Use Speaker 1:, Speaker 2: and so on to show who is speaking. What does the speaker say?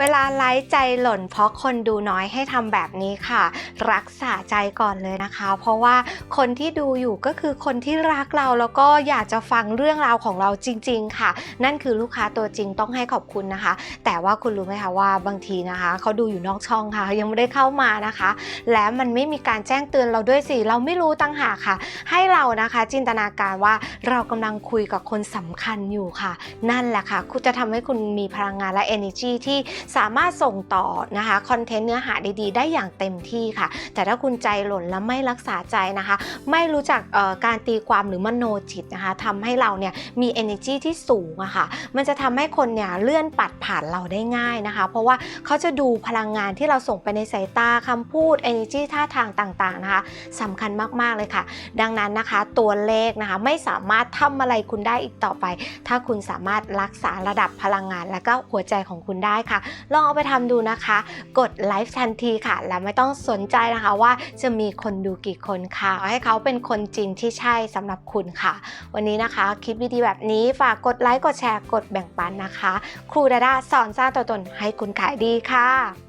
Speaker 1: เวลาไลฟ์ใจหล่นเพราะคนดูน้อยให้ทำแบบนี้ค่ะ รักษาใจก่อนเลยนะคะ เพราะว่าคนที่ดูอยู่ก็คือคนที่รักเราแล้วก็อยากจะฟังเรื่องราวของเราจริง ๆ ค่ะ นั่นคือลูกค้าตัวจริงต้องให้ขอบคุณนะคะ แต่ว่าคุณรู้ไหมคะว่าบางทีนะคะเขาดูอยู่นอกช่องค่ะ ยังไม่ได้เข้ามานะคะ และมันไม่มีการแจ้งเตือนเราด้วยสิเราไม่รู้ตั้งหากค่ะ ให้เรานะคะจินตนาการว่าเรากำลังคุยกับคนสำคัญอยู่ค่ะ นั่นแหละค่ะคุณจะทำให้คุณมีพลังงานและ energy ที่สามารถส่งต่อนะคะคอนเทนต์เนื้อหาดีๆ ได้อย่างเต็มที่ค่ะ แต่ถ้าคุณใจหล่นและไม่รักษาใจนะคะ ไม่รู้จักการตีความหรือมโนจิตนะคะทำให้เราเนี่ยมี energy ที่สูงอะค่ะ มันจะทำให้คนเนี่ยเลื่อนปัดผ่านเราได้ง่ายนะคะ เพราะว่าเขาจะดูพลังงานที่เราส่งไปในสายตาคำพูด energy ท่าทางต่างๆนะคะสำคัญมากๆเลยค่ะ ดังนั้นนะคะตัวเลขนะคะไม่สามารถทำอะไรคุณได้อีกต่อไป ถ้าคุณสามารถรักษาระดับพลังงานและก็หัวใจของคุณได้ค่ะลองเอาไปทำดูนะคะ กดไลฟ์ทันทีค่ะ และไม่ต้องสนใจนะคะว่าจะมีคนดูกี่คนค่ะ ให้เขาเป็นคนจริงที่ใช่สำหรับคุณค่ะ วันนี้นะคะคลิปดีๆแบบนี้ฝากกดไลค์กดแชร์กดแบ่งปันนะคะ ครูดาดาสอนสร้างตัวตนให้คุณขายดีค่ะ